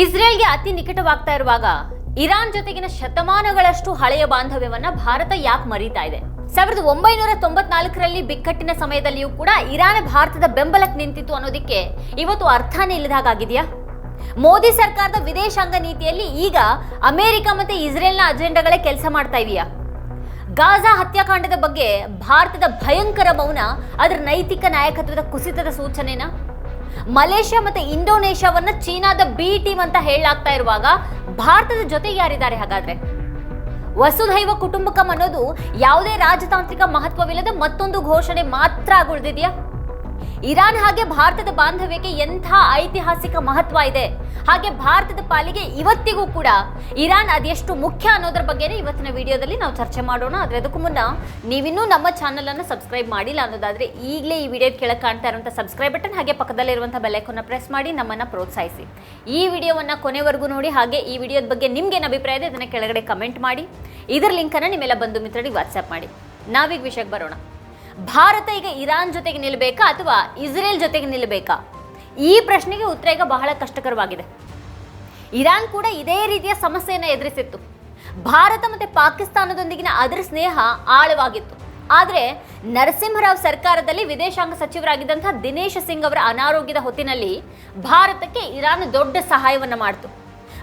ಇಸ್ರೇಲ್ಗೆ ಅತಿ ನಿಕಟವಾಗ್ತಾ ಇರುವಾಗ ಇರಾನ್ ಜೊತೆಗಿನ ಶತಮಾನಗಳಷ್ಟು ಹಳೆಯ ಬಾಂಧವ್ಯವನ್ನ ಭಾರತ ಯಾಕೆ ಮರೀತಾ ಇದೆ? ಸಾವಿರದ ಒಂಬೈನೂರ ತೊಂಬತ್ನಾಲ್ಕರಲ್ಲಿ ಬಿಕ್ಕಟ್ಟಿನ ಸಮಯದಲ್ಲಿಯೂ ಕೂಡ ಇರಾನ್ ಭಾರತದ ಬೆಂಬಲಕ್ಕೆ ನಿಂತಿತ್ತು ಅನ್ನೋದಕ್ಕೆ ಇವತ್ತು ಅರ್ಥನೇ ಇಲ್ಲದಾಗಿದೆಯಾ ಮೋದಿ ಸರ್ಕಾರದ ವಿದೇಶಾಂಗ ನೀತಿಯಲ್ಲಿ ಈಗ ಅಮೆರಿಕ ಮತ್ತೆ ಇಸ್ರೇಲ್ನ ಅಜೆಂಡಾಗಳೇ ಕೆಲಸ ಮಾಡ್ತಾ ಇದೆಯಾ ಗಾಜಾ ಹತ್ಯಾಕಾಂಡದ ಬಗ್ಗೆ ಭಾರತದ ಭಯಂಕರ ಮೌನ, ಅದರ ನೈತಿಕ ನಾಯಕತ್ವದ ಕುಸಿತದ ಸೂಚನೆನಾ? ಮಲೇಷ್ಯಾ ಮತ್ತೆ ಇಂಡೋನೇಷ್ಯಾವನ್ನ ಚೀನಾದ ಬಿ ಟೀಮ್ ಅಂತ ಹೇಳಾಗ್ತಾ ಇರುವಾಗ ಭಾರತದ ಜೊತೆ ಯಾರಿದ್ದಾರೆ ಹಾಗಾದ್ರೆ? ವಸುಧೈವ ಕುಟುಂಬಕಂ ಅನ್ನೋದು ಯಾವುದೇ ರಾಜತಾಂತ್ರಿಕ ಮಹತ್ವವಿಲ್ಲದ ಮತ್ತೊಂದು ಘೋಷಣೆ ಮಾತ್ರ ಆಗುಳಿದಿದೆಯಾ? ಇರಾನ್ ಹಾಗೆ ಭಾರತದ ಬಾಂಧವ್ಯಕ್ಕೆ ಎಂಥ ಐತಿಹಾಸಿಕ ಮಹತ್ವ ಇದೆ? ಹಾಗೆ ಭಾರತದ ಪಾಲಿಗೆ ಇವತ್ತಿಗೂ ಕೂಡ ಇರಾನ್ ಅದೆಷ್ಟು ಮುಖ್ಯ ಅನ್ನೋದ್ರ ಬಗ್ಗೆನೇ ಇವತ್ತಿನ ವಿಡಿಯೋದಲ್ಲಿ ನಾವು ಚರ್ಚೆ ಮಾಡೋಣ. ಆದರೆ ಅದಕ್ಕೂ ಮುನ್ನ ನೀವಿನ್ನೂ ನಮ್ಮ ಚಾನಲ್ ಅನ್ನು ಸಬ್ಸ್ಕ್ರೈಬ್ ಮಾಡಿಲ್ಲ ಅನ್ನೋದಾದ್ರೆ ಈಗಲೇ ಈ ವಿಡಿಯೋ ಕೆಳಗೆ ಕಾಣ್ತಾ ಇರುವಂಥ ಸಬ್ಸ್ಕ್ರೈಬ್ ಬಟನ್ ಹಾಗೆ ಪಕ್ಕದಲ್ಲಿರುವಂಥ ಬೆಲ್ಲೈಕನ್ನ ಪ್ರೆಸ್ ಮಾಡಿ ನಮ್ಮನ್ನ ಪ್ರೋತ್ಸಾಹಿಸಿ. ಈ ವಿಡಿಯೋವನ್ನ ಕೊನೆವರೆಗೂ ನೋಡಿ, ಹಾಗೆ ಈ ವಿಡಿಯೋದ ಬಗ್ಗೆ ನಿಮ್ಗೇನು ಅಭಿಪ್ರಾಯ ಇದೆ ಅದನ್ನ ಕೆಳಗಡೆ ಕಮೆಂಟ್ ಮಾಡಿ. ಇದರ ಲಿಂಕನ್ನು ನಿಮ್ಮೆಲ್ಲ ಬಂಧು ಮಿತ್ರರಿಗೆ ವಾಟ್ಸ್ಆಪ್ ಮಾಡಿ. ನಾವೀಗ ವಿಷಯಕ್ಕೆ ಬರೋಣ. ಭಾರತ ಈಗ ಇರಾನ್ ಜೊತೆಗೆ ನಿಲ್ಲಬೇಕಾ ಅಥವಾ ಇಸ್ರೇಲ್ ಜೊತೆಗೆ ನಿಲ್ಲಬೇಕಾ ಈ ಪ್ರಶ್ನೆಗೆ ಉತ್ತರ ಈಗ ಬಹಳ ಕಷ್ಟಕರವಾಗಿದೆ. ಇರಾನ್ ಕೂಡ ಇದೇ ರೀತಿಯ ಸಮಸ್ಯೆಯನ್ನು ಎದುರಿಸಿತ್ತು. ಭಾರತ ಮತ್ತು ಪಾಕಿಸ್ತಾನದೊಂದಿಗಿನ ಅದರ ಸ್ನೇಹ ಆಳವಾಗಿತ್ತು. ಆದರೆ ನರಸಿಂಹರಾವ್ ಸರ್ಕಾರದಲ್ಲಿ ವಿದೇಶಾಂಗ ಸಚಿವರಾಗಿದ್ದಂಥ ದಿನೇಶ್ ಸಿಂಗ್ ಅವರ ಅನಾರೋಗ್ಯದ ಹೊತ್ತಿನಲ್ಲಿ ಭಾರತಕ್ಕೆ ಇರಾನ್ ದೊಡ್ಡ ಸಹಾಯವನ್ನು ಮಾಡಿತು.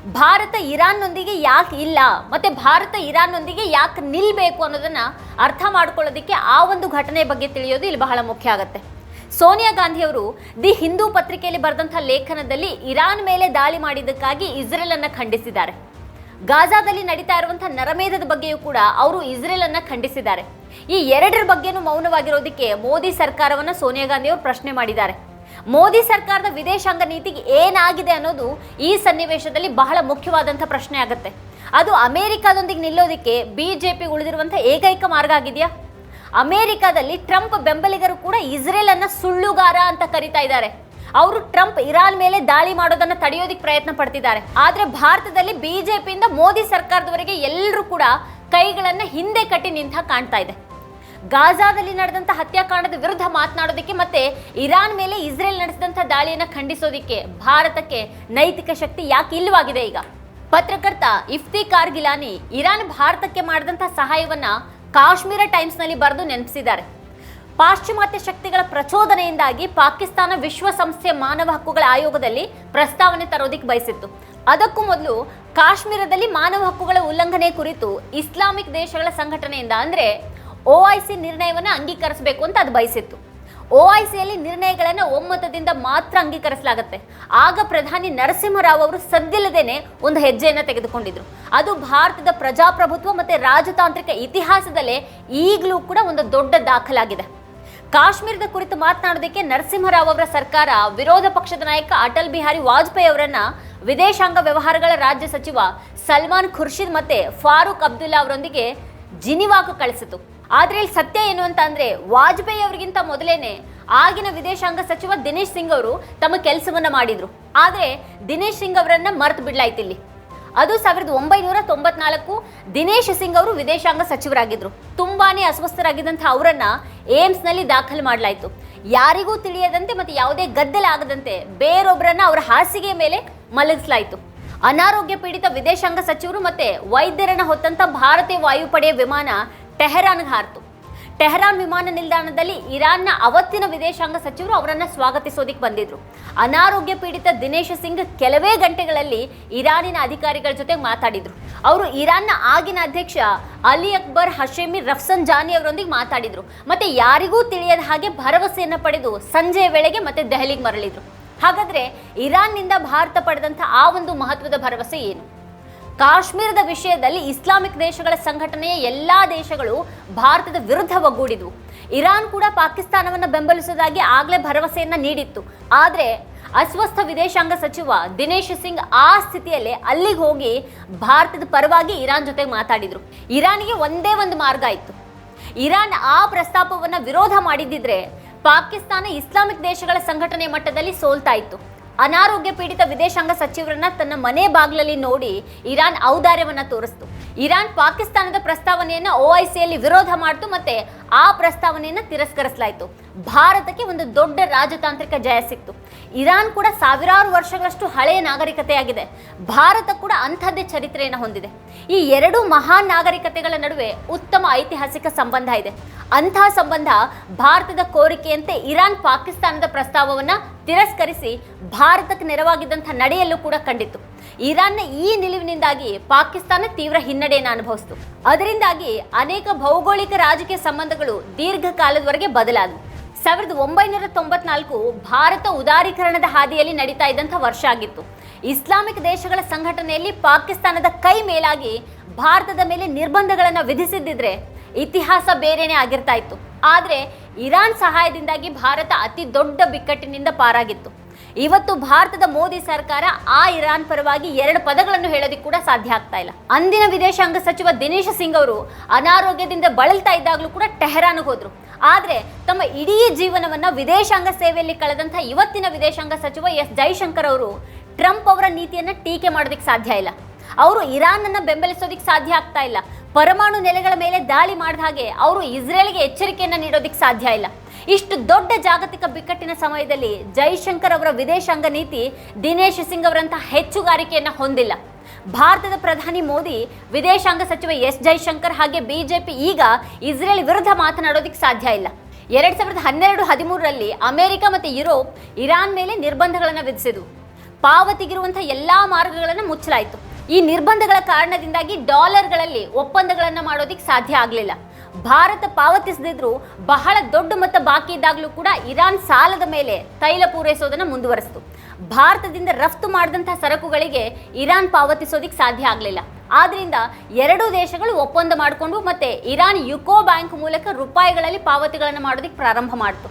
ಭಾರತ ಇರಾನ್ನೊಂದಿಗೆ ಯಾಕೆ ಇಲ್ಲ? ಮತ್ತೆ ಭಾರತ ಇರಾನ್ನೊಂದಿಗೆ ಯಾಕೆ ನಿಲ್ಲಬೇಕು ಅನ್ನೋದನ್ನ ಅರ್ಥ ಮಾಡ್ಕೊಳ್ಳೋದಕ್ಕೆ ಆ ಒಂದು ಘಟನೆ ಬಗ್ಗೆ ತಿಳಿಯೋದು ಇಲ್ಲಿ ಬಹಳ ಮುಖ್ಯ ಆಗುತ್ತೆ. ಸೋನಿಯಾ ಗಾಂಧಿ ಅವರು ದಿ ಹಿಂದೂ ಪತ್ರಿಕೆಯಲ್ಲಿ ಬರೆದಂಥ ಲೇಖನದಲ್ಲಿ ಇರಾನ್ ಮೇಲೆ ದಾಳಿ ಮಾಡಿದ್ದಕ್ಕಾಗಿ ಇಸ್ರೇಲ್ ಅನ್ನ ಖಂಡಿಸಿದ್ದಾರೆ. ಗಾಜಾದಲ್ಲಿ ನಡೀತಾ ಇರುವಂಥ ನರಮೇಧದ ಬಗ್ಗೆಯೂ ಕೂಡ ಅವರು ಇಸ್ರೇಲ್ ಅನ್ನ ಖಂಡಿಸಿದ್ದಾರೆ. ಈ ಎರಡರ ಬಗ್ಗೆನೂ ಮೌನವಾಗಿರೋದಕ್ಕೆ ಮೋದಿ ಸರ್ಕಾರವನ್ನ ಸೋನಿಯಾ ಗಾಂಧಿ ಅವರು ಪ್ರಶ್ನೆ ಮಾಡಿದ್ದಾರೆ. ಮೋದಿ ಸರ್ಕಾರದ ವಿದೇಶಾಂಗ ನೀತಿಗೆ ಏನಾಗಿದೆ ಅನ್ನೋದು ಈ ಸನ್ನಿವೇಶದಲ್ಲಿ ಬಹಳ ಮುಖ್ಯವಾದಂಥ ಪ್ರಶ್ನೆ ಆಗುತ್ತೆ. ಅದು ಅಮೇರಿಕಾದೊಂದಿಗೆ ನಿಲ್ಲೋದಕ್ಕೆ ಬಿ ಜೆ ಪಿ ಉಳಿದಿರುವಂಥ ಏಕೈಕ ಮಾರ್ಗ ಆಗಿದೆಯಾ? ಅಮೆರಿಕಾದಲ್ಲಿ ಟ್ರಂಪ್ ಬೆಂಬಲಿಗರು ಕೂಡ ಇಸ್ರೇಲ್ ಅನ್ನ ಸುಳ್ಳುಗಾರ ಅಂತ ಕರಿತಾ ಇದ್ದಾರೆ. ಅವರು ಟ್ರಂಪ್ ಇರಾನ್ ಮೇಲೆ ದಾಳಿ ಮಾಡೋದನ್ನ ತಡೆಯೋದಿಕ್ಕೆ ಪ್ರಯತ್ನ ಪಡ್ತಿದ್ದಾರೆ. ಆದ್ರೆ ಭಾರತದಲ್ಲಿ ಬಿಜೆಪಿಯಿಂದ ಮೋದಿ ಸರ್ಕಾರದವರೆಗೆ ಎಲ್ಲರೂ ಕೂಡ ಕೈಗಳನ್ನ ಹಿಂದೆ ಕಟ್ಟಿ ನಿಂತ ಕಾಣ್ತಾ ಇದೆ. ಗಾಜಾದಲ್ಲಿ ನಡೆದಂಥ ಹತ್ಯಾಕಾಂಡದ ವಿರುದ್ಧ ಮಾತನಾಡೋದಕ್ಕೆ ಮತ್ತೆ ಇರಾನ್ ಮೇಲೆ ಇಸ್ರೇಲ್ ನಡೆಸಿದಂಥ ದಾಳಿಯನ್ನು ಖಂಡಿಸೋದಕ್ಕೆ ಭಾರತಕ್ಕೆ ನೈತಿಕ ಶಕ್ತಿ ಯಾಕೆ ಇಲ್ಲವಾಗಿದೆ ಈಗ? ಪತ್ರಕರ್ತ ಇಫ್ತಿ ಕಾರ್ಗಿಲಾನಿ ಇರಾನ್ ಭಾರತಕ್ಕೆ ಮಾಡಿದಂಥ ಸಹಾಯವನ್ನ ಕಾಶ್ಮೀರ ಟೈಮ್ಸ್ನಲ್ಲಿ ಬರೆದು ನೆನಪಿಸಿದ್ದಾರೆ. ಪಾಶ್ಚಿಮಾತ್ಯ ಶಕ್ತಿಗಳ ಪ್ರಚೋದನೆಯಿಂದಾಗಿ ಪಾಕಿಸ್ತಾನ ವಿಶ್ವಸಂಸ್ಥೆಯ ಮಾನವ ಹಕ್ಕುಗಳ ಆಯೋಗದಲ್ಲಿ ಪ್ರಸ್ತಾವನೆ ತರೋದಿಕ್ಕೆ ಬಯಸಿತ್ತು. ಅದಕ್ಕೂ ಮೊದಲು ಕಾಶ್ಮೀರದಲ್ಲಿ ಮಾನವ ಹಕ್ಕುಗಳ ಉಲ್ಲಂಘನೆ ಕುರಿತು ಇಸ್ಲಾಮಿಕ್ ದೇಶಗಳ ಸಂಘಟನೆಯಿಂದ ಅಂದ್ರೆ ಒ ಐ ಸಿ ನಿರ್ಣಯವನ್ನು ಅಂಗೀಕರಿಸಬೇಕು ಅಂತ ಅದು ಬಯಸಿತ್ತು. ಒ ಐ ಸಿಯಲ್ಲಿ ನಿರ್ಣಯಗಳನ್ನು ಒಮ್ಮತದಿಂದ ಮಾತ್ರ ಅಂಗೀಕರಿಸಲಾಗುತ್ತೆ. ಆಗ ಪ್ರಧಾನಿ ನರಸಿಂಹರಾವ್ ಅವರು ಸದ್ದಿಲ್ಲದೇನೆ ಒಂದು ಹೆಜ್ಜೆಯನ್ನು ತೆಗೆದುಕೊಂಡಿದ್ರು. ಅದು ಭಾರತದ ಪ್ರಜಾಪ್ರಭುತ್ವ ಮತ್ತು ರಾಜತಾಂತ್ರಿಕ ಇತಿಹಾಸದಲ್ಲೇ ಈಗಲೂ ಕೂಡ ಒಂದು ದೊಡ್ಡ ದಾಖಲಾಗಿದೆ. ಕಾಶ್ಮೀರದ ಕುರಿತು ಮಾತನಾಡೋದಕ್ಕೆ ನರಸಿಂಹರಾವ್ ಅವರ ಸರ್ಕಾರ ವಿರೋಧ ಪಕ್ಷದ ನಾಯಕ ಅಟಲ್ ಬಿಹಾರಿ ವಾಜಪೇಯಿ ಅವರನ್ನ ವಿದೇಶಾಂಗ ವ್ಯವಹಾರಗಳ ರಾಜ್ಯ ಸಚಿವ ಸಲ್ಮಾನ್ ಖುರ್ಷಿದ್ ಮತ್ತೆ ಫಾರೂಕ್ ಅಬ್ದುಲ್ಲಾ ಅವರೊಂದಿಗೆ ಜಿನಿವಾಕ್ ಕಳಿಸಿತು. ಆದ್ರೆ ಇಲ್ಲಿ ಸತ್ಯ ಏನು ಅಂತ ಅಂದ್ರೆ ವಾಜಪೇಯಿ ಅವರಿಗಿಂತ ಮೊದಲೇನೆ ಆಗಿನ ವಿದೇಶಾಂಗ ಸಚಿವ ದಿನೇಶ್ ಸಿಂಗ್ ಅವರು ತಮ್ಮ ಕೆಲಸವನ್ನ ಮಾಡಿದ್ರು. ಆದ್ರೆ ದಿನೇಶ್ ಸಿಂಗ್ ಅವರನ್ನ ಮರೆತು ಬಿಡ್ಲಾಯ್ತು ಇಲ್ಲಿ. ಅದು ಸಾವಿರದ ಒಂಬೈನೂರ ತೊಂಬತ್ನಾಲ್ಕು ದಿನೇಶ್ ಸಿಂಗ್ ಅವರು ವಿದೇಶಾಂಗ ಸಚಿವರಾಗಿದ್ರು. ತುಂಬಾನೇ ಅಸ್ವಸ್ಥರಾಗಿದ್ದಂಥ ಅವರನ್ನ ಏಮ್ಸ್ನಲ್ಲಿ ದಾಖಲು ಮಾಡಲಾಯಿತು. ಯಾರಿಗೂ ತಿಳಿಯದಂತೆ ಮತ್ತೆ ಯಾವುದೇ ಗದ್ದಲ ಆಗದಂತೆ ಬೇರೊಬ್ಬರನ್ನ ಅವರ ಹಾಸಿಗೆ ಮೇಲೆ ಮಲಗಿಸಲಾಯಿತು. ಅನಾರೋಗ್ಯ ಪೀಡಿತ ವಿದೇಶಾಂಗ ಸಚಿವರು ಮತ್ತೆ ವೈದ್ಯರನ್ನ ಹೊತ್ತಂತ ಭಾರತೀಯ ವಾಯುಪಡೆಯ ವಿಮಾನ ಟೆಹರಾನ್ಗೆ ಹಾರಿತು. ಟೆಹರಾನ್ ವಿಮಾನ ನಿಲ್ದಾಣದಲ್ಲಿ ಇರಾನ್ನ ಅವತ್ತಿನ ವಿದೇಶಾಂಗ ಸಚಿವರು ಅವರನ್ನು ಸ್ವಾಗತಿಸೋದಿಕ್ಕೆ ಬಂದಿದ್ರು. ಅನಾರೋಗ್ಯ ಪೀಡಿತ ದಿನೇಶ್ ಸಿಂಗ್ ಕೆಲವೇ ಗಂಟೆಗಳಲ್ಲಿ ಇರಾನಿನ ಅಧಿಕಾರಿಗಳ ಜೊತೆ ಮಾತಾಡಿದ್ರು. ಅವರು ಇರಾನ್ನ ಆಗಿನ ಅಧ್ಯಕ್ಷ Ali Akbar Hashemi Rafsanjani ಅವರೊಂದಿಗೆ ಮಾತಾಡಿದ್ರು. ಮತ್ತೆ ಯಾರಿಗೂ ತಿಳಿಯದ ಹಾಗೆ ಭರವಸೆಯನ್ನ ಪಡೆದು ಸಂಜೆಯ ವೇಳೆಗೆ ಮತ್ತೆ ದೆಹಲಿಗೆ ಮರಳಿದ್ರು. ಹಾಗಾದ್ರೆ ಇರಾನ್ನಿಂದ ಭಾರತ ಪಡೆದಂಥ ಆ ಒಂದು ಮಹತ್ವದ ಭರವಸೆ ಏನು? ಕಾಶ್ಮೀರದ ವಿಷಯದಲ್ಲಿ ಇಸ್ಲಾಮಿಕ್ ದೇಶಗಳ ಸಂಘಟನೆಯ ಎಲ್ಲ ದೇಶಗಳು ಭಾರತದ ವಿರುದ್ಧ ಒಗ್ಗೂಡಿದ್ವು. ಇರಾನ್ ಕೂಡ ಪಾಕಿಸ್ತಾನವನ್ನು ಬೆಂಬಲಿಸುವುದಾಗಿ ಆಗಲೇ ಭರವಸೆಯನ್ನು ನೀಡಿತ್ತು. ಆದರೆ ಅಸ್ವಸ್ಥ ವಿದೇಶಾಂಗ ಸಚಿವ ದಿನೇಶ್ ಸಿಂಗ್ ಆ ಸ್ಥಿತಿಯಲ್ಲೇ ಅಲ್ಲಿಗೆ ಹೋಗಿ ಭಾರತದ ಪರವಾಗಿ ಇರಾನ್ ಜೊತೆ ಮಾತಾಡಿದರು. ಇರಾನ್ಗೆ ಒಂದೇ ಒಂದು ಮಾರ್ಗ ಇತ್ತು ಇರಾನ್ ಆ ಪ್ರಸ್ತಾಪವನ್ನು ವಿರೋಧ ಮಾಡಿದ್ದಿದ್ರೆ ಪಾಕಿಸ್ತಾನ ಇಸ್ಲಾಮಿಕ್ ದೇಶಗಳ ಸಂಘಟನೆ ಮಟ್ಟದಲ್ಲಿ ಸೋಲ್ತಾ ಇತ್ತು ಅನಾರೋಗ್ಯ ಪೀಡಿತ ವಿದೇಶಾಂಗ ಸಚಿವರನ್ನ ತನ್ನ ಮನೆ ಬಾಗಿಲಲ್ಲಿ ನೋಡಿ ಇರಾನ್ ಔದಾರ್ಯವನ್ನ ತೋರಿಸ್ತು. ಇರಾನ್ ಪಾಕಿಸ್ತಾನದ ಪ್ರಸ್ತಾವನೆಯನ್ನ ಒ ಐ ಸಿಯಲ್ಲಿ ವಿರೋಧ ಮಾಡ್ತು ಮತ್ತೆ ಆ ಪ್ರಸ್ತಾವನೆಯನ್ನ ತಿರಸ್ಕರಿಸಲಾಯಿತು. ಭಾರತಕ್ಕೆ ಒಂದು ದೊಡ್ಡ ರಾಜತಾಂತ್ರಿಕ ಜಯ ಸಿಕ್ತು. ಇರಾನ್ ಕೂಡ ಸಾವಿರಾರು ವರ್ಷಗಳಷ್ಟು ಹಳೆಯ ನಾಗರಿಕತೆಯಾಗಿದೆ. ಭಾರತ ಕೂಡ ಅಂಥದ್ದೇ ಚರಿತ್ರೆಯನ್ನು ಹೊಂದಿದೆ. ಈ ಎರಡು ಮಹಾನ್ ನಾಗರಿಕತೆಗಳ ನಡುವೆ ಉತ್ತಮ ಐತಿಹಾಸಿಕ ಸಂಬಂಧ ಇದೆ. ಅಂತಹ ಸಂಬಂಧ ಭಾರತದ ಕೋರಿಕೆಯಂತೆ ಇರಾನ್ ಪಾಕಿಸ್ತಾನದ ಪ್ರಸ್ತಾವವನ್ನು ತಿರಸ್ಕರಿಸಿ ಭಾರತಕ್ಕೆ ನೆರವಾಗಿದ್ದಂಥ ನಡೆಯಲ್ಲೂ ಕೂಡ ಕಂಡಿತ್ತು. ಇರಾನ್ನ ಈ ನಿಲುವಿನಿಂದಾಗಿ ಪಾಕಿಸ್ತಾನ ತೀವ್ರ ಹಿನ್ನಡೆಯನ್ನು ಅನುಭವಿಸಿತು. ಅದರಿಂದಾಗಿ ಅನೇಕ ಭೌಗೋಳಿಕ ರಾಜಕೀಯ ಸಂಬಂಧಗಳು ದೀರ್ಘಕಾಲದವರೆಗೆ ಬದಲಾದವು. ಸಾವಿರದ ಒಂಬೈನೂರ ತೊಂಬತ್ನಾಲ್ಕು ಭಾರತ ಉದಾರೀಕರಣದ ಹಾದಿಯಲ್ಲಿ ನಡೀತಾ ಇದ್ದಂಥ ವರ್ಷ ಆಗಿತ್ತು. ಇಸ್ಲಾಮಿಕ್ ದೇಶಗಳ ಸಂಘಟನೆಯಲ್ಲಿ ಪಾಕಿಸ್ತಾನದ ಕೈ ಮೇಲಾಗಿ ಭಾರತದ ಮೇಲೆ ನಿರ್ಬಂಧಗಳನ್ನು ವಿಧಿಸಿದ್ದಿದ್ರೆ ಇತಿಹಾಸ ಬೇರೆನೇ ಆಗಿರ್ತಾ ಇತ್ತು. ಆದರೆ ಇರಾನ್ ಸಹಾಯದಿಂದಾಗಿ ಭಾರತ ಅತಿ ದೊಡ್ಡ ಬಿಕ್ಕಟ್ಟಿನಿಂದ ಪಾರಾಗಿತ್ತು. ಇವತ್ತು ಭಾರತದ ಮೋದಿ ಸರ್ಕಾರ ಆ ಇರಾನ್ ಪರವಾಗಿ ಎರಡು ಪದಗಳನ್ನು ಹೇಳೋದಕ್ಕೆ ಕೂಡ ಸಾಧ್ಯ ಆಗ್ತಾ ಇಲ್ಲ. ಅಂದಿನ ವಿದೇಶಾಂಗ ಸಚಿವ ದಿನೇಶ್ ಸಿಂಗ್ ಅವರು ಅನಾರೋಗ್ಯದಿಂದ ಬಳಲ್ತಾ ಇದ್ದಾಗಲೂ ಕೂಡ ಟೆಹರಾನ್ಗೆ ಹೋದ್ರು. ಆದ್ರೆ ತಮ್ಮ ಇಡೀ ಜೀವನವನ್ನು ವಿದೇಶಾಂಗ ಸೇವೆಯಲ್ಲಿ ಕಳೆದಂಥ ಇವತ್ತಿನ ವಿದೇಶಾಂಗ ಸಚಿವ ಎಸ್ ಜೈಶಂಕರ್ ಅವರು ಟ್ರಂಪ್ ಅವರ ನೀತಿಯನ್ನು ಟೀಕೆ ಮಾಡೋದಕ್ಕೆ ಸಾಧ್ಯ ಇಲ್ಲ. ಅವರು ಇರಾನ್ ಅನ್ನ ಬೆಂಬಲಿಸೋದಕ್ಕೆ ಸಾಧ್ಯ ಆಗ್ತಾ ಇಲ್ಲ. ಪರಮಾಣು ನೆಲೆಗಳ ಮೇಲೆ ದಾಳಿ ಮಾಡಿದ ಹಾಗೆ ಅವರು ಇಸ್ರೇಲ್ಗೆ ಎಚ್ಚರಿಕೆಯನ್ನ ನೀಡೋದಕ್ಕೆ ಸಾಧ್ಯ ಇಲ್ಲ. ಇಷ್ಟು ದೊಡ್ಡ ಜಾಗತಿಕ ಬಿಕ್ಕಟ್ಟಿನ ಸಮಯದಲ್ಲಿ ಜೈಶಂಕರ್ ಅವರ ವಿದೇಶಾಂಗ ನೀತಿ ದಿನೇಶ್ ಸಿಂಗ್ ಅವರಂತಹ ಹೆಚ್ಚುಗಾರಿಕೆಯನ್ನು ಹೊಂದಿಲ್ಲ. ಭಾರತದ ಪ್ರಧಾನಿ ಮೋದಿ, ವಿದೇಶಾಂಗ ಸಚಿವ ಎಸ್ ಜೈಶಂಕರ್ ಹಾಗೆ ಬಿಜೆಪಿ ಈಗ ಇಸ್ರೇಲ್ ವಿರುದ್ಧ ಮಾತನಾಡೋದಕ್ಕೆ ಸಾಧ್ಯ ಇಲ್ಲ. ಎರಡ್ ಸಾವಿರದ ಹನ್ನೆರಡು ಹದಿಮೂರರಲ್ಲಿ ಅಮೆರಿಕ ಮತ್ತು ಯುರೋಪ್ ಇರಾನ್ ಮೇಲೆ ನಿರ್ಬಂಧಗಳನ್ನು ವಿಧಿಸಿದವು. ಪಾವತಿಗಿರುವಂತಹ ಎಲ್ಲಾ ಮಾರ್ಗಗಳನ್ನು ಮುಚ್ಚಲಾಯಿತು. ಈ ನಿರ್ಬಂಧಗಳ ಕಾರಣದಿಂದಾಗಿ ಡಾಲರ್ಗಳಲ್ಲಿ ಒಪ್ಪಂದಗಳನ್ನು ಮಾಡೋದಿಕ್ಕೆ ಸಾಧ್ಯ ಆಗಲಿಲ್ಲ. ಭಾರತ ಪಾವತಿಸದಿದ್ರು ಬಹಳ ದೊಡ್ಡ ಮೊತ್ತ ಬಾಕಿ ಇದ್ದಾಗಲೂ ಕೂಡ ಇರಾನ್ ಸಾಲದ ಮೇಲೆ ತೈಲ ಪೂರೈಸೋದನ್ನು ಮುಂದುವರಿಸಿತು. ಭಾರತದಿಂದ ರಫ್ತು ಮಾಡಿದಂಥ ಸರಕುಗಳಿಗೆ ಇರಾನ್ ಪಾವತಿಸೋದಿಕ್ಕೆ ಸಾಧ್ಯ ಆಗಲಿಲ್ಲ. ಆದ್ದರಿಂದ ಎರಡೂ ದೇಶಗಳು ಒಪ್ಪಂದ ಮಾಡಿಕೊಂಡು ಮತ್ತೆ ಇರಾನ್ ಯುಕೋ ಬ್ಯಾಂಕ್ ಮೂಲಕ ರೂಪಾಯಿಗಳಲ್ಲಿ ಪಾವತಿಗಳನ್ನು ಮಾಡೋದಕ್ಕೆ ಪ್ರಾರಂಭ ಮಾಡಿತು.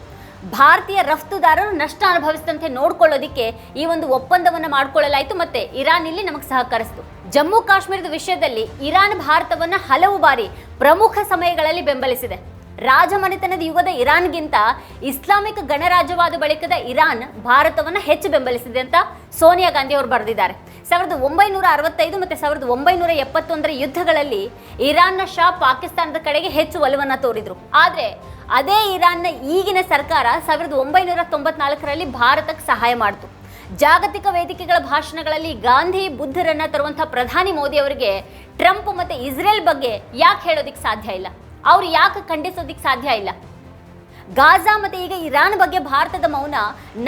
ಭಾರತೀಯ ರಫ್ತುದಾರರು ನಷ್ಟ ಅನುಭವಿಸಿದಂತೆ ನೋಡಿಕೊಳ್ಳೋದಿಕ್ಕೆ ಈ ಒಂದು ಒಪ್ಪಂದವನ್ನು ಮಾಡಿಕೊಳ್ಳಲಾಯಿತು ಮತ್ತೆ ಇರಾನ್ ಇಲ್ಲಿ ನಮಗೆ ಸಹಕರಿಸಿತು. ಜಮ್ಮು ಕಾಶ್ಮೀರದ ವಿಷಯದಲ್ಲಿ ಇರಾನ್ ಭಾರತವನ್ನು ಹಲವು ಬಾರಿ ಪ್ರಮುಖ ಸಮಯಗಳಲ್ಲಿ ಬೆಂಬಲಿಸಿದೆ. ರಾಜಮನೆತನದ ಯುಗದ ಇರಾನ್ಗಿಂತ ಇಸ್ಲಾಮಿಕ್ ಗಣರಾಜ್ಯವಾದ ಬಳಿಕದ ಇರಾನ್ ಭಾರತವನ್ನು ಹೆಚ್ಚು ಬೆಂಬಲಿಸಿದೆ ಅಂತ ಸೋನಿಯಾ ಗಾಂಧಿ ಅವರು ಬರೆದಿದ್ದಾರೆ. ಸಾವಿರದ ಒಂಬೈನೂರ ಅರವತ್ತೈದು ಮತ್ತು ಸಾವಿರದ ಒಂಬೈನೂರ ಎಪ್ಪತ್ತೊಂದರ ಯುದ್ಧಗಳಲ್ಲಿ ಇರಾನ್ನ ಶಾ ಪಾಕಿಸ್ತಾನದ ಕಡೆಗೆ ಹೆಚ್ಚು ಒಲವನ್ನು ತೋರಿದ್ರು. ಆದರೆ ಅದೇ ಇರಾನ್ನ ಈಗಿನ ಸರ್ಕಾರ ಸಾವಿರದ ಒಂಬೈನೂರ ತೊಂಬತ್ನಾಲ್ಕರಲ್ಲಿ ಭಾರತಕ್ಕೆ ಸಹಾಯ ಮಾಡಿತು. ಜಾಗತಿಕ ವೇದಿಕೆಗಳ ಭಾಷಣಗಳಲ್ಲಿ ಗಾಂಧಿ ಬುದ್ಧರನ್ನ ತರುವಂತಹ ಪ್ರಧಾನಿ ಮೋದಿ ಅವರಿಗೆ ಟ್ರಂಪ್ ಮತ್ತು ಇಸ್ರೇಲ್ ಬಗ್ಗೆ ಯಾಕೆ ಹೇಳೋದಿಕ್ಕೆ ಸಾಧ್ಯ ಇಲ್ಲ? ಅವ್ರು ಯಾಕೆ ಖಂಡಿಸೋದಿಕ್ಕೆ ಸಾಧ್ಯ ಇಲ್ಲ? ಗಾಜಾ ಮತ್ತೆ ಈಗ ಇರಾನ್ ಬಗ್ಗೆ ಭಾರತದ ಮೌನ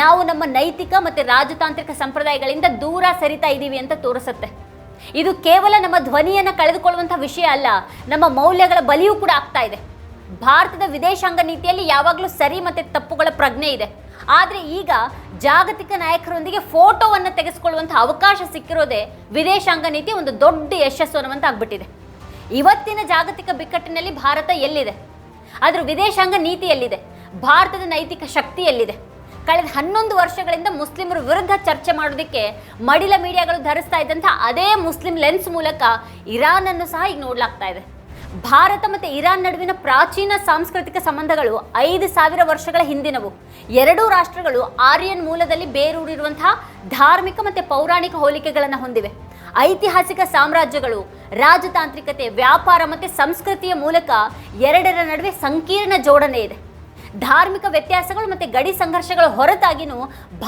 ನಾವು ನಮ್ಮ ನೈತಿಕ ಮತ್ತೆ ರಾಜತಾಂತ್ರಿಕ ಸಂಪ್ರದಾಯಗಳಿಂದ ದೂರ ಸರಿತಾ ಇದ್ದೀವಿ ಅಂತ ತೋರಿಸುತ್ತೆ. ಇದು ಕೇವಲ ನಮ್ಮ ಧ್ವನಿಯನ್ನು ಕಳೆದುಕೊಳ್ಳುವಂಥ ವಿಷಯ ಅಲ್ಲ, ನಮ್ಮ ಮೌಲ್ಯಗಳ ಬಲಿಯೂ ಕೂಡ ಆಗ್ತಾ ಇದೆ. ಭಾರತದ ವಿದೇಶಾಂಗ ನೀತಿಯಲ್ಲಿ ಯಾವಾಗಲೂ ಸರಿ ಮತ್ತೆ ತಪ್ಪುಗಳ ಪ್ರಜ್ಞೆ ಇದೆ. ಆದರೆ ಈಗ ಜಾಗತಿಕ ನಾಯಕರೊಂದಿಗೆ ಫೋಟೋವನ್ನು ತೆಗೆಸಿಕೊಳ್ಳುವಂಥ ಅವಕಾಶ ಸಿಕ್ಕಿರೋದೇ ವಿದೇಶಾಂಗ ನೀತಿ ಒಂದು ದೊಡ್ಡ ಯಶಸ್ಸು ಅನ್ನುವಂತ ಆಗ್ಬಿಟ್ಟಿದೆ ಇವತ್ತಿನ ಜಾಗತಿಕ ಬಿಕ್ಕಟ್ಟಿನಲ್ಲಿ ಭಾರತ ಎಲ್ಲಿದೆ? ಅದರ ವಿದೇಶಾಂಗ ನೀತಿಯಲ್ಲಿದೆ, ಭಾರತದ ನೈತಿಕ ಶಕ್ತಿಯಲ್ಲಿದೆ. ಕಳೆದ ಹನ್ನೊಂದು ವರ್ಷಗಳಿಂದ ಮುಸ್ಲಿಮರ ವಿರುದ್ಧ ಚರ್ಚೆ ಮಾಡೋದಕ್ಕೆ ಮಡಿಲ ಮೀಡಿಯಾಗಳು ಧರಿಸ್ತಾ ಇದ್ದಂಥ ಅದೇ ಮುಸ್ಲಿಂ ಲೆನ್ಸ್ ಮೂಲಕ ಇರಾನ್ ಅನ್ನು ಸಹ ಈಗ ನೋಡಲಾಗ್ತಾ ಇದೆ. ಭಾರತ ಮತ್ತು ಇರಾನ್ ನಡುವಿನ ಪ್ರಾಚೀನ ಸಾಂಸ್ಕೃತಿಕ ಸಂಬಂಧಗಳು ಐದು ಸಾವಿರ ವರ್ಷಗಳ ಹಿಂದಿನವು. ಎರಡೂ ರಾಷ್ಟ್ರಗಳು ಆರ್ಯನ್ ಮೂಲದಲ್ಲಿ ಬೇರೂರಿರುವಂತಹ ಧಾರ್ಮಿಕ ಮತ್ತು ಪೌರಾಣಿಕ ಹೋಲಿಕೆಗಳನ್ನು ಹೊಂದಿವೆ. ಐತಿಹಾಸಿಕ ಸಾಮ್ರಾಜ್ಯಗಳು, ರಾಜತಾಂತ್ರಿಕತೆ, ವ್ಯಾಪಾರ ಮತ್ತು ಸಂಸ್ಕೃತಿಯ ಮೂಲಕ ಎರಡರ ನಡುವೆ ಸಂಕೀರ್ಣ ಜೋಡಣೆ ಇದೆ. ಧಾರ್ಮಿಕ ವ್ಯತ್ಯಾಸಗಳು ಮತ್ತು ಗಡಿ ಸಂಘರ್ಷಗಳ ಹೊರತಾಗಿನೂ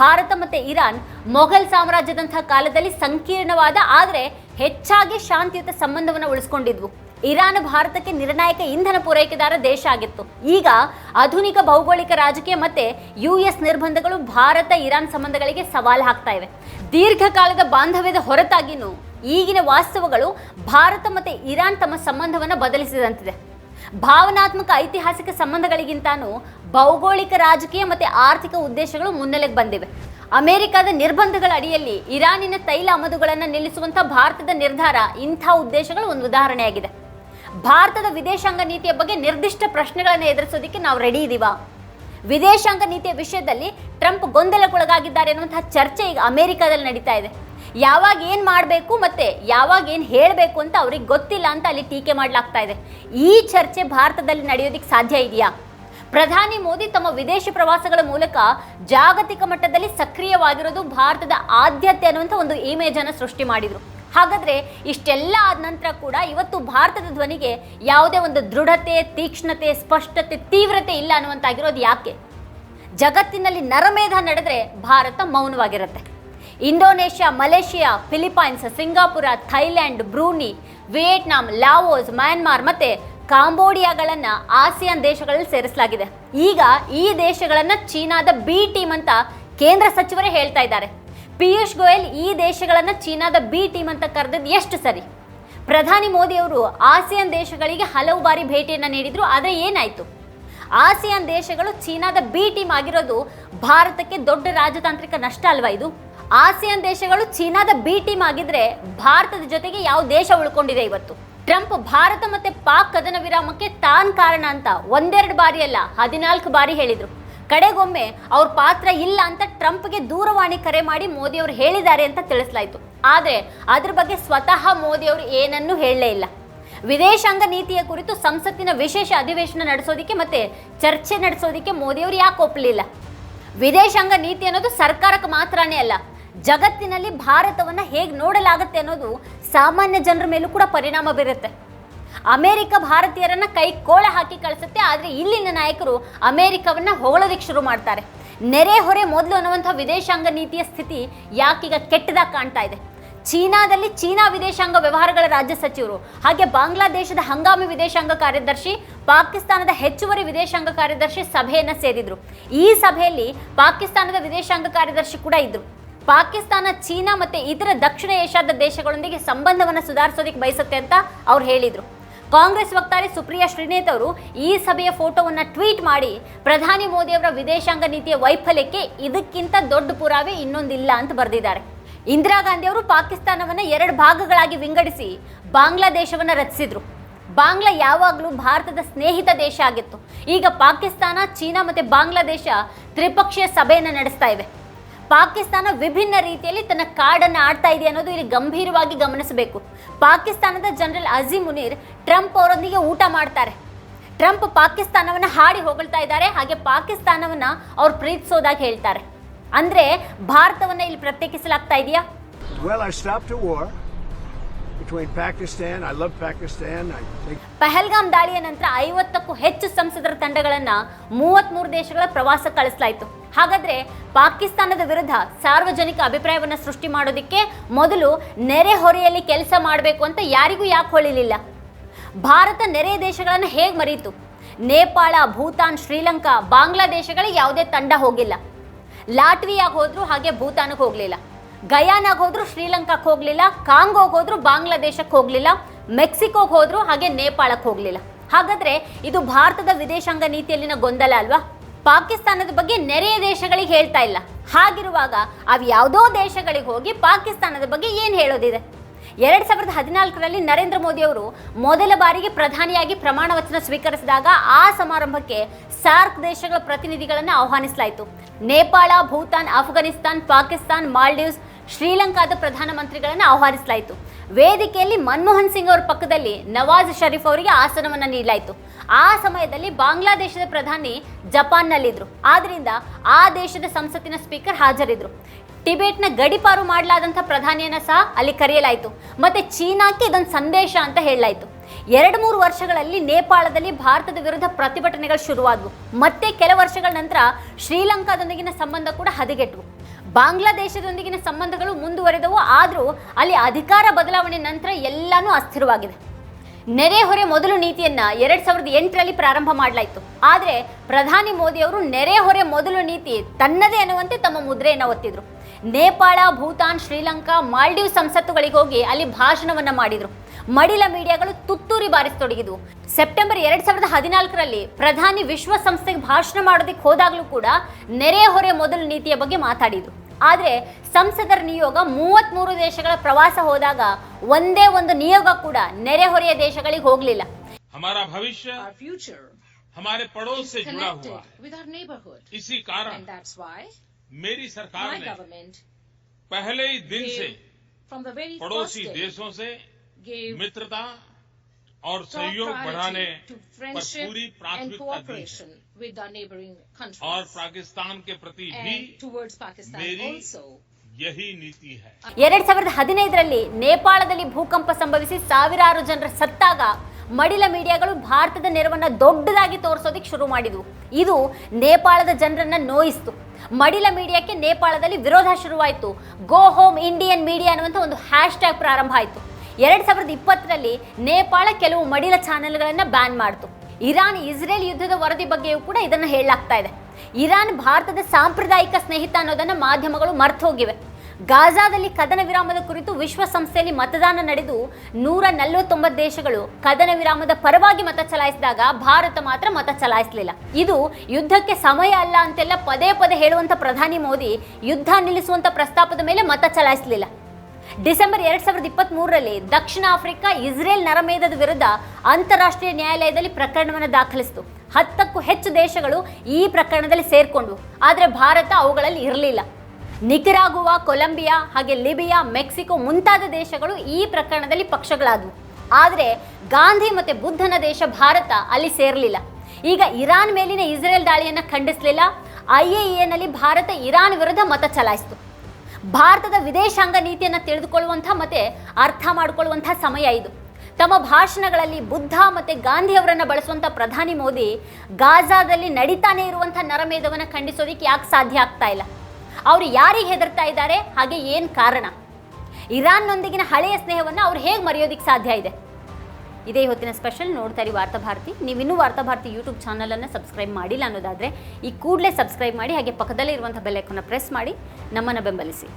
ಭಾರತ ಮತ್ತು ಇರಾನ್ ಮೊಘಲ್ ಸಾಮ್ರಾಜ್ಯದಂಥ ಕಾಲದಲ್ಲಿ ಸಂಕೀರ್ಣವಾದ, ಆದರೆ ಹೆಚ್ಚಾಗಿ ಶಾಂತಿಯುತ ಸಂಬಂಧವನ್ನು ಉಳಿಸ್ಕೊಂಡಿದ್ವು. ಇರಾನ್ ಭಾರತಕ್ಕೆ ನಿರ್ಣಾಯಕ ಇಂಧನ ಪೂರೈಕೆದಾರ ದೇಶ ಆಗಿತ್ತು. ಈಗ ಆಧುನಿಕ ಭೌಗೋಳಿಕ ರಾಜಕೀಯ ಮತ್ತೆ ಯು ಎಸ್ ನಿರ್ಬಂಧಗಳು ಭಾರತ, ಇರಾನ್ ಸಂಬಂಧಗಳಿಗೆ ಸವಾಲು ಹಾಕ್ತಾ ಇವೆ. ದೀರ್ಘಕಾಲದ ಬಾಂಧವ್ಯದ ಹೊರತಾಗಿನೂ ಈಗಿನ ವಾಸ್ತವಗಳು ಭಾರತ ಮತ್ತು ಇರಾನ್ ತಮ್ಮ ಸಂಬಂಧವನ್ನು ಬದಲಿಸಿದಂತಿದೆ. ಭಾವನಾತ್ಮಕ ಐತಿಹಾಸಿಕ ಸಂಬಂಧಗಳಿಗಿಂತಾನು ಭೌಗೋಳಿಕ ರಾಜಕೀಯ ಮತ್ತು ಆರ್ಥಿಕ ಉದ್ದೇಶಗಳು ಮುನ್ನೆಲೆಗೆ ಬಂದಿವೆ. ಅಮೆರಿಕದ ನಿರ್ಬಂಧಗಳ ಅಡಿಯಲ್ಲಿ ಇರಾನಿನ ತೈಲ ಆಮದುಗಳನ್ನು ನಿಲ್ಲಿಸುವಂಥ ಭಾರತದ ನಿರ್ಧಾರ ಇಂಥ ಉದ್ದೇಶಗಳು ಒಂದು ಉದಾಹರಣೆಯಾಗಿದೆ. ಭಾರತದ ವಿದೇಶಾಂಗ ನೀತಿಯ ಬಗ್ಗೆ ನಿರ್ದಿಷ್ಟ ಪ್ರಶ್ನೆಗಳನ್ನು ಎದುರಿಸೋದಕ್ಕೆ ನಾವು ರೆಡಿ ಇದೀವಾ. ವಿದೇಶಾಂಗ ನೀತಿಯ ವಿಷಯದಲ್ಲಿ ಟ್ರಂಪ್ ಗೊಂದಲಕ್ಕೊಳಗಾಗಿದ್ದಾರೆ ಅನ್ನುವಂತಹ ಚರ್ಚೆ ಈಗ ಅಮೆರಿಕಾದಲ್ಲಿ ನಡೀತಾ ಇದೆ. ಯಾವಾಗ ಏನು ಮಾಡಬೇಕು ಮತ್ತೆ ಯಾವಾಗ ಏನು ಹೇಳಬೇಕು ಅಂತ ಅವ್ರಿಗೆ ಗೊತ್ತಿಲ್ಲ ಅಂತ ಅಲ್ಲಿ ಟೀಕೆ ಮಾಡಲಾಗ್ತಾ ಇದೆ. ಈ ಚರ್ಚೆ ಭಾರತದಲ್ಲಿ ನಡೆಯೋದಕ್ಕೆ ಸಾಧ್ಯ ಇದೆಯಾ? ಪ್ರಧಾನಿ ಮೋದಿ ತಮ್ಮ ವಿದೇಶಿ ಪ್ರವಾಸಗಳ ಮೂಲಕ ಜಾಗತಿಕ ಮಟ್ಟದಲ್ಲಿ ಸಕ್ರಿಯವಾಗಿರೋದು ಭಾರತದ ಆದ್ಯತೆ ಅನ್ನುವಂಥ ಒಂದು ಇಮೇಜನ್ನು ಸೃಷ್ಟಿ ಮಾಡಿದ್ರು. ಹಾಗಾದ್ರೆ ಇಷ್ಟೆಲ್ಲ ಆದ ನಂತರ ಕೂಡ ಇವತ್ತು ಭಾರತದ ಧ್ವನಿಗೆ ಯಾವುದೇ ಒಂದು ದೃಢತೆ, ತೀಕ್ಷ್ಣತೆ, ಸ್ಪಷ್ಟತೆ, ತೀವ್ರತೆ ಇಲ್ಲ ಅನ್ನುವಂತಾಗಿರೋದು ಯಾಕೆ? ಜಗತ್ತಿನಲ್ಲಿ ನರಮೇಧ ನಡೆದ್ರೆ Bharat ಮೌನವಾಗಿರುತ್ತೆ. Indonesia, Malaysia, Philippines, Singapore, Thailand, Brunei, Vietnam, Laos, Myanmar ಮತ್ತೆ ಕಾಂಬೋಡಿಯಾಗಳನ್ನು ಆಸಿಯಾನ್ ದೇಶಗಳಲ್ಲಿ ಸೇರಿಸಲಾಗಿದೆ. ಈಗ ಈ ದೇಶಗಳನ್ನು ಚೀನಾದ ಬಿ ಟೀಮ್ ಅಂತ ಕೇಂದ್ರ ಸಚಿವರೇ ಹೇಳ್ತಾ ಇದ್ದಾರೆ. ಪಿಯೂಷ್ ಗೋಯಲ್ ಈ ದೇಶಗಳನ್ನು ಚೀನಾದ ಬಿ ಟೀಮ್ ಅಂತ ಕರೆದದ್ದು ಎಷ್ಟು ಸರಿ? ಪ್ರಧಾನಿ ಮೋದಿ ಅವರು ಆಸಿಯಾನ್ ದೇಶಗಳಿಗೆ ಹಲವು ಬಾರಿ ಭೇಟಿಯನ್ನು ನೀಡಿದರು, ಆದರೆ ಏನಾಯಿತು? ಆಸಿಯಾನ್ ದೇಶಗಳು ಚೀನಾದ ಬಿ ಟೀಮ್ ಆಗಿರೋದು ಭಾರತಕ್ಕೆ ದೊಡ್ಡ ರಾಜತಾಂತ್ರಿಕ ನಷ್ಟ ಅಲ್ವಾ ಇದು? ಆಸಿಯಾನ್ ದೇಶಗಳು ಚೀನಾದ ಬಿ ಟೀಮ್ ಆಗಿದ್ರೆ ಭಾರತದ ಜೊತೆಗೆ ಯಾವ ದೇಶ ಉಳ್ಕೊಂಡಿದೆ ಇವತ್ತು? ಟ್ರಂಪ್ ಭಾರತ ಮತ್ತೆ ಪಾಕ್ ಕದನ ವಿರಾಮಕ್ಕೆ ತಾನ್ ಕಾರಣ ಅಂತ ಒಂದೆರಡು ಬಾರಿ ಅಲ್ಲ, ಹದಿನಾಲ್ಕು ಬಾರಿ ಹೇಳಿದ್ರು. ಕಡೆಗೊಮ್ಮೆ ಅವ್ರ ಪಾತ್ರ ಇಲ್ಲ ಅಂತ ಟ್ರಂಪ್ಗೆ ದೂರವಾಣಿ ಕರೆ ಮಾಡಿ ಮೋದಿ ಅವರು ಹೇಳಿದ್ದಾರೆ ಅಂತ ತಿಳಿಸ್ಲಾಯ್ತು. ಆದರೆ ಅದ್ರ ಬಗ್ಗೆ ಸ್ವತಃ ಮೋದಿ ಅವರು ಏನನ್ನೂ ಹೇಳಲೇ ಇಲ್ಲ. ವಿದೇಶಾಂಗ ನೀತಿಯ ಕುರಿತು ಸಂಸತ್ತಿನ ವಿಶೇಷ ಅಧಿವೇಶನ ನಡೆಸೋದಿಕ್ಕೆ ಮತ್ತೆ ಚರ್ಚೆ ನಡೆಸೋದಿಕ್ಕೆ ಮೋದಿಯವರು ಯಾಕೆ ಒಪ್ಪಲಿಲ್ಲ ವಿದೇಶಾಂಗ ನೀತಿ ಅನ್ನೋದು ಸರ್ಕಾರಕ್ಕೆ ಮಾತ್ರನೇ ಅಲ್ಲ, ಜಗತ್ತಿನಲ್ಲಿ ಭಾರತವನ್ನು ಹೇಗೆ ನೋಡಲಾಗುತ್ತೆ ಅನ್ನೋದು ಸಾಮಾನ್ಯ ಜನರ ಮೇಲೂ ಕೂಡ ಪರಿಣಾಮ ಬೀರುತ್ತೆ. ಅಮೆರಿಕ ಭಾರತೀಯರನ್ನ ಕೈ ಕೋಳೆ ಹಾಕಿ ಕಳಿಸುತ್ತೆ, ಆದರೆ ಇಲ್ಲಿನ ನಾಯಕರು ಅಮೆರಿಕವನ್ನ ಹೊಗಳೋದಿಕ್ಕೆ ಶುರು ಮಾಡ್ತಾರೆ. ನೆರೆ ಹೊರೆ ಮೊದಲು ಅನ್ನುವಂಥ ವಿದೇಶಾಂಗ ನೀತಿಯ ಸ್ಥಿತಿ ಯಾಕೀಗ ಕೆಟ್ಟದಾಗಿ ಕಾಣ್ತಾ ಇದೆ. ಚೀನಾದಲ್ಲಿ ಚೀನಾ ವಿದೇಶಾಂಗ ವ್ಯವಹಾರಗಳ ರಾಜ್ಯ ಸಚಿವರು, ಹಾಗೆ ಬಾಂಗ್ಲಾದೇಶದ ಹಂಗಾಮಿ ವಿದೇಶಾಂಗ ಕಾರ್ಯದರ್ಶಿ, ಪಾಕಿಸ್ತಾನದ ಹೆಚ್ಚುವರಿ ವಿದೇಶಾಂಗ ಕಾರ್ಯದರ್ಶಿ ಸಭೆಯನ್ನ ಸೇರಿದ್ರು. ಈ ಸಭೆಯಲ್ಲಿ ಪಾಕಿಸ್ತಾನದ ವಿದೇಶಾಂಗ ಕಾರ್ಯದರ್ಶಿ ಕೂಡ ಇದ್ರು. ಪಾಕಿಸ್ತಾನ, ಚೀನಾ ಮತ್ತೆ ಇತರ ದಕ್ಷಿಣ ಏಷ್ಯಾದ ದೇಶಗಳೊಂದಿಗೆ ಸಂಬಂಧವನ್ನು ಸುಧಾರಿಸೋದಕ್ಕೆ ಬಯಸುತ್ತೆ ಅಂತ ಅವ್ರು ಹೇಳಿದ್ರು. ಕಾಂಗ್ರೆಸ್ ವಕ್ತಾರೆ ಸುಪ್ರಿಯಾ ಶ್ರೀನೇತ್ ಅವರು ಈ ಸಭೆಯ ಫೋಟೋವನ್ನು ಟ್ವೀಟ್ ಮಾಡಿ, ಪ್ರಧಾನಿ ಮೋದಿ ಅವರ ವಿದೇಶಾಂಗ ನೀತಿಯ ವೈಫಲ್ಯಕ್ಕೆ ಇದಕ್ಕಿಂತ ದೊಡ್ಡ ಪುರಾವೆ ಇನ್ನೊಂದಿಲ್ಲ ಅಂತ ಬರೆದಿದ್ದಾರೆ. ಇಂದಿರಾ ಗಾಂಧಿ ಅವರು ಪಾಕಿಸ್ತಾನವನ್ನು ಎರಡು ಭಾಗಗಳಾಗಿ ವಿಂಗಡಿಸಿ ಬಾಂಗ್ಲಾದೇಶವನ್ನು ರಚಿಸಿದ್ರು. ಬಾಂಗ್ಲಾ ಯಾವಾಗಲೂ ಭಾರತದ ಸ್ನೇಹಿತ ದೇಶ ಆಗಿತ್ತು. ಈಗ ಪಾಕಿಸ್ತಾನ, ಚೀನಾ ಮತ್ತು ಬಾಂಗ್ಲಾದೇಶ ತ್ರಿಪಕ್ಷೀಯ ಸಭೆಯನ್ನು ನಡೆಸ್ತಾ ಇವೆ. ಪಾಕಿಸ್ತಾನ ವಿಭಿನ್ನ ರೀತಿಯಲ್ಲಿ ತನ್ನ ಕಾರ್ಡನ್ನು ಆಡ್ತಾ ಇದೆ ಅನ್ನೋದು ಇಲ್ಲಿ ಗಂಭೀರವಾಗಿ ಗಮನಿಸಬೇಕು. ಪಾಕಿಸ್ತಾನದ ಜನರಲ್ ಅಜೀಮ್ ಮುನೀರ್ ಟ್ರಂಪ್ ಅವರೊಂದಿಗೆ ಊಟ ಮಾಡ್ತಾರೆ. ಟ್ರಂಪ್ ಪಾಕಿಸ್ತಾನವನ್ನ ಹಾಡಿ ಹೊಗಳ್ತಾ ಇದ್ದಾರೆ, ಹಾಗೆ ಪಾಕಿಸ್ತಾನವನ್ನ ಅವ್ರು ಪ್ರೀತಿಸೋದಾಗಿ ಹೇಳ್ತಾರೆ. ಅಂದ್ರೆ ಭಾರತವನ್ನ ಇಲ್ಲಿ ಪ್ರತ್ಯೇಕಿಸಲಾಗ್ತಾ ಇದೆಯಾ? Between Pakistan. I love Pakistan. I think Pahalgam ದಾಳಿಯ ನಂತರ ಐವತ್ತಕ್ಕೂ ಹೆಚ್ಚು ಸಂಸದರ ತಂಡಗಳನ್ನ ಮೂವತ್ತ್ಮೂರು ದೇಶಗಳ ಪ್ರವಾಸ ಕಳಿಸಲಾಯಿತು. ಹಾಗಾದ್ರೆ ಪಾಕಿಸ್ತಾನದ ವಿರುದ್ಧ ಸಾರ್ವಜನಿಕ ಅಭಿಪ್ರಾಯವನ್ನು ಸೃಷ್ಟಿ ಮಾಡೋದಕ್ಕೆ ಮೊದಲು ನೆರೆಹೊರೆಯಲ್ಲಿ ಕೆಲಸ ಮಾಡಬೇಕು ಅಂತ ಯಾರಿಗೂ ಯಾಕೆ ಹೊಳಿಲಿಲ್ಲ? ಭಾರತ ನೆರೆ ದೇಶಗಳನ್ನು ಹೇಗೆ ಮರೀತು? ನೇಪಾಳ, ಭೂತಾನ್, ಶ್ರೀಲಂಕಾ, ಬಾಂಗ್ಲಾದೇಶಗಳಿಗೆ ಯಾವುದೇ ತಂಡ ಹೋಗಿಲ್ಲ. ಲಾಟ್ವಿಯಾಗ ಹೋದರೂ ಹಾಗೆ ಭೂತಾನಕ್ಕೆ ಹೋಗಲಿಲ್ಲ. ಗಯಾನಾಗ ಹೋದ್ರು ಶ್ರೀಲಂಕಾಕ್ಕೆ ಹೋಗಲಿಲ್ಲ, ಕಾಂಗೋಗೆ ಹೋದ್ರು ಬಾಂಗ್ಲಾದೇಶಕ್ಕೆ ಹೋಗಲಿಲ್ಲ, ಮೆಕ್ಸಿಕೋಗೆ ಹೋದ್ರು ಹಾಗೆ ನೇಪಾಳಕ್ಕೆ ಹೋಗಲಿಲ್ಲ. ಹಾಗಾದ್ರೆ ಇದು ಭಾರತದ ವಿದೇಶಾಂಗ ನೀತಿಯಲ್ಲಿನ ಗೊಂದಲ ಅಲ್ವಾ? ಪಾಕಿಸ್ತಾನದ ಬಗ್ಗೆ ನೆರೆಯ ದೇಶಗಳಿಗೆ ಹೇಳ್ತಾ ಇಲ್ಲ. ಹಾಗಿರುವಾಗ ಅವು ಯಾವುದೋ ದೇಶಗಳಿಗೆ ಹೋಗಿ ಪಾಕಿಸ್ತಾನದ ಬಗ್ಗೆ ಏನು ಹೇಳೋದಿದೆ? ಎರಡ್ ಸಾವಿರದ ಹದಿನಾಲ್ಕರಲ್ಲಿ ನರೇಂದ್ರ ಮೋದಿ ಅವರು ಮೊದಲ ಬಾರಿಗೆ ಪ್ರಧಾನಿಯಾಗಿ ಪ್ರಮಾಣ ವಚನ ಸ್ವೀಕರಿಸಿದಾಗ ಆ ಸಮಾರಂಭಕ್ಕೆ ಸಾರ್ಕ್ ದೇಶಗಳ ಪ್ರತಿನಿಧಿಗಳನ್ನು ಆಹ್ವಾನಿಸಲಾಯಿತು. ನೇಪಾಳ, ಭೂತಾನ್, ಆಫ್ಘಾನಿಸ್ತಾನ್, ಪಾಕಿಸ್ತಾನ್, ಮಾಲ್ಡೀವ್ಸ್ ಶ್ರೀಲಂಕಾದ ಪ್ರಧಾನಮಂತ್ರಿಗಳನ್ನು ಆಹ್ವಾನಿಸಲಾಯಿತು. ವೇದಿಕೆಯಲ್ಲಿ ಮನಮೋಹನ್ ಸಿಂಗ್ ಅವರ ಪಕ್ಕದಲ್ಲಿ ನವಾಜ್ ಷರೀಫ್ ಅವರಿಗೆ ಆಸನವನ್ನು ನೀಡಲಾಯಿತು. ಆ ಸಮಯದಲ್ಲಿ ಬಾಂಗ್ಲಾದೇಶದ ಪ್ರಧಾನಿ ಜಪಾನ್ನಲ್ಲಿದ್ದರು ಆದ್ದರಿಂದ ಆ ದೇಶದ ಸಂಸತ್ತಿನ ಸ್ಪೀಕರ್ ಹಾಜರಿದ್ದರು ಟಿಬೆಟ್ನ ಗಡಿಪಾರು ಮಾಡಲಾದಂಥ ಪ್ರಧಾನಿಯನ್ನು ಸಹ ಅಲ್ಲಿ ಕರೆಯಲಾಯಿತು. ಮತ್ತು ಚೀನಾಕ್ಕೆ ಇದೊಂದು ಸಂದೇಶ ಅಂತ ಹೇಳಲಾಯಿತು. ಎರಡು ಮೂರು ವರ್ಷಗಳಲ್ಲಿ ನೇಪಾಳದಲ್ಲಿ ಭಾರತದ ವಿರುದ್ಧ ಪ್ರತಿಭಟನೆಗಳು ಶುರುವಾದವು. ಮತ್ತೆ ಕೆಲ ವರ್ಷಗಳ ನಂತರ ಶ್ರೀಲಂಕಾದೊಂದಿಗಿನ ಸಂಬಂಧ ಕೂಡ ಹದಗೆಟ್ಟವು ಬಾಂಗ್ಲಾದೇಶದೊಂದಿಗಿನ ಸಂಬಂಧಗಳು ಮುಂದುವರೆದವು. ಆದರೂ ಅಲ್ಲಿ ಅಧಿಕಾರ ಬದಲಾವಣೆ ನಂತರ ಎಲ್ಲಾನು ಅಸ್ಥಿರವಾಗಿದೆ. ನೆರೆಹೊರೆ ಮೊದಲು ನೀತಿಯನ್ನ ಎರಡ್ ಸಾವಿರದ ಎಂಟರಲ್ಲಿ ಪ್ರಾರಂಭ ಮಾಡಲಾಯಿತು. ಆದರೆ ಪ್ರಧಾನಿ ಮೋದಿ ಅವರು ನೆರೆಹೊರೆ ಮೊದಲು ನೀತಿ ತನ್ನದೇ ಅನ್ನುವಂತೆ ತಮ್ಮ ಮುದ್ರೆಯನ್ನು ಒತ್ತಿದ್ರು. ನೇಪಾಳ, ಭೂತಾನ್, ಶ್ರೀಲಂಕಾ, ಮಾಲ್ಡೀವ್ ಸಂಸತ್ತುಗಳಿಗೆ ಹೋಗಿ ಅಲ್ಲಿ ಭಾಷಣವನ್ನ ಮಾಡಿದ್ರು. ಮಡಿಲ ಮೀಡಿಯಾಗಳು ತುತ್ತೂರಿ ಬಾರಿಸತೊಡಗಿದ್ವು. ಸೆಪ್ಟೆಂಬರ್ ಎರಡ್ ಸಾವಿರದ ಹದಿನಾಲ್ಕರಲ್ಲಿ ಪ್ರಧಾನಿ ವಿಶ್ವಸಂಸ್ಥೆಗೆ ಭಾಷಣ ಮಾಡೋದಕ್ಕೆ ಹೋದಾಗಲೂ ಕೂಡ ನೆರೆಹೊರೆ ಮೊದಲು ನೀತಿಯ ಬಗ್ಗೆ ಮಾತಾಡಿದ್ರು. ಆದರೆ ಸಂಸದರ ನಿಯೋಗ ಮೂವತ್ಮೂರು ದೇಶಗಳ ಪ್ರವಾಸ ಹೋದಾಗ ಒಂದೇ ಒಂದು ನಿಯೋಗ ಕೂಡ ನೆರೆಹೊರೆಯ ದೇಶಗಳಿಗೆ ಹೋಗಲಿಲ್ಲ हमारा भविष्य Our future हमारे पड़ोस से is जुड़ा connected हुआ है with our neighborhood. इसी कारण And that's why मेरी सरकार my ने government पहले ही दिन से gave, from the very first पड़ोसी day, देशों से gave मित्रता और top सहयोग बढ़ाने priority to पर friendship पूरी and प्राथमिकता दी है cooperation with our neighboring countries. और पाकिस्तान के प्रति भी and towards Pakistan मेरी also. यही नीति है ಎರಡ್ ಸಾವಿರದ ಹದಿನೈದರಲ್ಲಿ ನೇಪಾಳದಲ್ಲಿ ಭೂಕಂಪ ಸಂಭವಿಸಿ ಸಾವಿರಾರು ಜನರ ಸತ್ತಾಗ ಮಡಿಲ ಮೀಡಿಯಾಗಳು ಭಾರತದ ನೆರವನ್ನ ದೊಡ್ಡದಾಗಿ ತೋರಿಸೋದಕ್ಕೆ ಶುರು ಮಾಡಿದ್ವು ಇದು ನೇಪಾಳದ ಜನರನ್ನ ನೋಯಿಸ್ತು ಮಡಿಲ ಮೀಡಿಯಾಕ್ಕೆ ನೇಪಾಳದಲ್ಲಿ ವಿರೋಧ ಶುರುವಾಯಿತು ಗೋ ಹೋಮ್ ಇಂಡಿಯನ್ ಮೀಡಿಯಾ ಅನ್ನುವಂಥ ಒಂದು ಹ್ಯಾಶ್ ಟ್ಯಾಗ್ ಪ್ರಾರಂಭ ಆಯಿತು ಎರಡ್ ಸಾವಿರದ ಇಪ್ಪತ್ತರಲ್ಲಿ ನೇಪಾಳ ಕೆಲವು ಮಡಿಲ ಚಾನೆಲ್ಗಳನ್ನು ಬ್ಯಾನ್ ಮಾಡಿತು. ಇರಾನ್, ಇಸ್ರೇಲ್ ಯುದ್ಧದ ವರದಿ ಬಗ್ಗೆಯೂ ಕೂಡ ಇದನ್ನು ಹೇಳಲಾಗ್ತಾ ಇದೆ. ಇರಾನ್ ಭಾರತದ ಸಾಂಪ್ರದಾಯಿಕ ಸ್ನೇಹಿತ ಅನ್ನೋದನ್ನ ಮಾಧ್ಯಮಗಳು ಮರ್ತು ಹೋಗಿವೆ. ಗಾಜಾದಲ್ಲಿ ಕದನ ವಿರಾಮದ ಕುರಿತು ವಿಶ್ವಸಂಸ್ಥೆಯಲ್ಲಿ ಮತದಾನ ನಡೆದು ನೂರ ನಲವತ್ತೊಂಬತ್ತು ದೇಶಗಳು ಕದನ ವಿರಾಮದ ಪರವಾಗಿ ಮತ ಚಲಾಯಿಸಿದಾಗ ಭಾರತ ಮಾತ್ರ ಮತ ಚಲಾಯಿಸಲಿಲ್ಲ. ಇದು ಯುದ್ಧಕ್ಕೆ ಸಮಯ ಅಲ್ಲ ಅಂತೆಲ್ಲ ಪದೇ ಪದೇ ಹೇಳುವಂತ ಪ್ರಧಾನಿ ಮೋದಿ ಯುದ್ಧ ನಿಲ್ಲಿಸುವಂತ ಪ್ರಸ್ತಾಪದ ಮೇಲೆ ಮತ ಚಲಾಯಿಸಲಿಲ್ಲ. ಡಿಸೆಂಬರ್ ಎರಡ್ ಸಾವಿರದ ಇಪ್ಪತ್ತ್ ಮೂರರಲ್ಲಿ ದಕ್ಷಿಣ ಆಫ್ರಿಕಾ ಇಸ್ರೇಲ್ ನರಮೇಧದ ವಿರುದ್ಧ ಅಂತಾರಾಷ್ಟ್ರೀಯ ನ್ಯಾಯಾಲಯದಲ್ಲಿ ಪ್ರಕರಣವನ್ನು ದಾಖಲಿಸಿತು. ಹತ್ತಕ್ಕೂ ಹೆಚ್ಚು ದೇಶಗಳು ಈ ಪ್ರಕರಣದಲ್ಲಿ ಸೇರ್ಕೊಂಡ್ವು ಆದರೆ ಭಾರತ ಅವುಗಳಲ್ಲಿ ಇರಲಿಲ್ಲ. ನಿಕರಾಗುವಾ ಕೊಲಂಬಿಯಾ ಹಾಗೆ ಲಿಬಿಯಾ, ಮೆಕ್ಸಿಕೋ ಮುಂತಾದ ದೇಶಗಳು ಈ ಪ್ರಕರಣದಲ್ಲಿ ಪಕ್ಷಗಳಾದವು. ಆದರೆ ಗಾಂಧಿ ಮತ್ತು ಬುದ್ಧನ ದೇಶ ಭಾರತ ಅಲ್ಲಿ ಸೇರಲಿಲ್ಲ. ಈಗ ಇರಾನ್ ಮೇಲಿನ ಇಸ್ರೇಲ್ ದಾಳಿಯನ್ನು ಖಂಡಿಸಲಿಲ್ಲ. ಐ ಎ ನಲ್ಲಿ ಭಾರತ ಇರಾನ್ ವಿರುದ್ಧ ಮತ ಚಲಾಯಿಸಿತು. ಭಾರತದ ವಿದೇಶಾಂಗ ನೀತಿಯನ್ನು ತಿಳಿದುಕೊಳ್ಳುವಂಥ ಮತ್ತು ಅರ್ಥ ಮಾಡಿಕೊಳ್ಳುವಂಥ ಸಮಯ ಇದು. ತಮ್ಮ ಭಾಷಣಗಳಲ್ಲಿ ಬುದ್ಧ ಮತ್ತು ಗಾಂಧಿಯವರನ್ನು ಬಳಸುವಂಥ ಪ್ರಧಾನಿ ಮೋದಿ ಗಾಜಾದಲ್ಲಿ ನಡೀತಾನೆ ಇರುವಂಥ ನರಮೇಧವನ್ನು ಖಂಡಿಸೋದಕ್ಕೆ ಯಾಕೆ ಸಾಧ್ಯ ಆಗ್ತಾ ಇಲ್ಲ? ಅವರು ಯಾರಿಗೆ ಹೆದರ್ತಾ ಇದ್ದಾರೆ? ಹಾಗೆ ಏನು ಕಾರಣ? ಇರಾನ್ನೊಂದಿಗಿನ ಹಳೆಯ ಸ್ನೇಹವನ್ನು ಅವ್ರು ಹೇಗೆ ಮರೆಯೋದಕ್ಕೆ ಸಾಧ್ಯ ಇದೆ? ಇದೇ ಹೊತ್ತಿನ ಸ್ಪೆಷಲ್ ನೋಡ್ತಾ ಇರಿ ವಾರ್ತಾಭಾರತಿ ನೀವಿನ್ನೂ ವಾರ್ತಾಭಾರತಿ ಯೂಟ್ಯೂಬ್ ಚಾನಲನ್ನು ಸಬ್ಸ್ಕ್ರೈಬ್ ಮಾಡಿಲ್ಲ ಅನ್ನೋದಾದರೆ ಈ ಕೂಡಲೇ ಸಬ್ಸ್ಕ್ರೈಬ್ ಮಾಡಿ ಹಾಗೆ ಪಕ್ಕದಲ್ಲೇ ಇರುವಂಥ ಬೆಲ್ಲೈಕನ್ನ ಪ್ರೆಸ್ ಮಾಡಿ ನಮ್ಮನ್ನು ಬೆಂಬಲಿಸಿ.